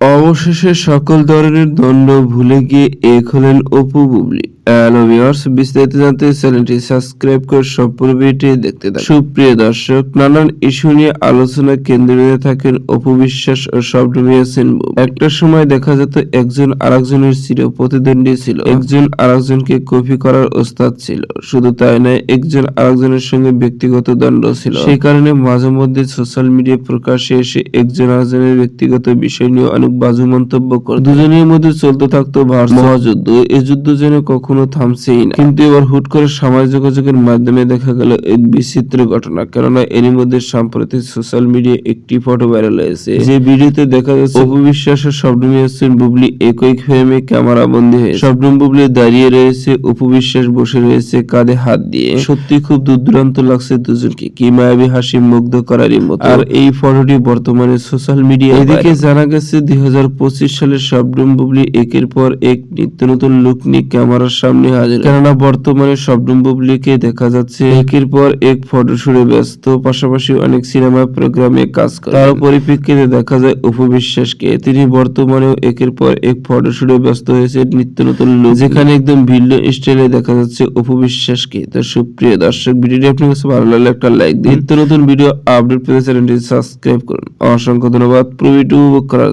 অবশেষে সকল ধরনের দণ্ড ভুলে গিয়ে এক হলেন অপু বুবলি। বিস্তারিত জানতে চ্যানেলটি সাবস্ক্রাইব করে সম্পূর্ণ ভিডিওটি দেখতে সুপ্রিয় দর্শক, নানান ইস্যু নিয়ে আলোচনা কেন্দ্রে থাকেন অপু বিশ্বাস ও ইয়াসিন একটা সময় দেখা যেত একজন আরেকজনের চির প্রতিদ্বন্দ্বী ছিল। একজন আরেকজনকে কপি করার ওস্তাদ ছিল। শুধু তাই নয়, একজন আরেকজনের সঙ্গে ব্যক্তিগত দণ্ড ছিল। সেই কারণে মাঝে মধ্যে সোশ্যাল মিডিয়া প্রকাশে এসে একজন আরেকজনের ব্যক্তিগত বিষয় নিয়ে অনেক বাজু মন্তব্য করে। দুজনের মধ্যে চলতে থাকতো মহাযুদ্ধ। এই যুদ্ধ যেন কখনো থামছেই না। কিন্তু এবার হুট করে সামাজিক যোগাযোগের মাধ্যমে দেখা গেল এক বিচিত্র ঘটনা। কেননা এরই মধ্যে সাম্প্রতিক সোশ্যাল মিডিয়ায় একটি ফটো ভাইরাল হয়েছে। যে ভিডিওতে দেখা যাচ্ছে অপু বিশ্বাস ও শবনম ইয়াসিন বুবলি। একই ফ্রেমে ক্যামেরা বন্দী হয়ে শবনম বুবলি দাঁড়িয়ে রয়েছে অপু বিশ্বাস বসে রয়েছে কাঁধে হাত দিয়ে। সত্যি খুব দূরদূরান্ত লাগছে দুজনকে। কি মায়াবী হাসি মুগ্ধ করারই মতো। আর এই ফটোটি বর্তমানে সোশ্যাল মিডিয়া এদিকে জানা গেছে দুই সালে শবনম বুবলি একের পর এক নিত্য নতুন লুক নিয়ে ক্যামেরার সামনে হাজির। কেননা বর্তমানে শবনম বুবলিকে দেখা যাচ্ছে একের পর এক ফটোশুটে ব্যস্ত, পাশাপাশি অনেক সিনেমা প্রোগ্রামে কাজ করে। তার পরিপ্রেক্ষিতে দেখা যায়, অপু বিশ্বাসকে তিনি বর্তমানেও একের পর এক ফটোশুটে ব্যস্ত হয়েছে নিত্য নতুন লুক যেখানে একদম ভিন্ন স্টাইলে দেখা যাচ্ছে অপু বিশ্বাসকে। তো সুপ্রিয় দর্শক, ভিডিওটি আপনার কাছে ভালো লাগলে একটা লাইক দিন। নিত্য নতুন ভিডিও আপডেট পেতে চ্যানেলটি সাবস্ক্রাইব করুন। অসংখ্য ধন্যবাদ। পুরো ভিডিও উপভোগ করার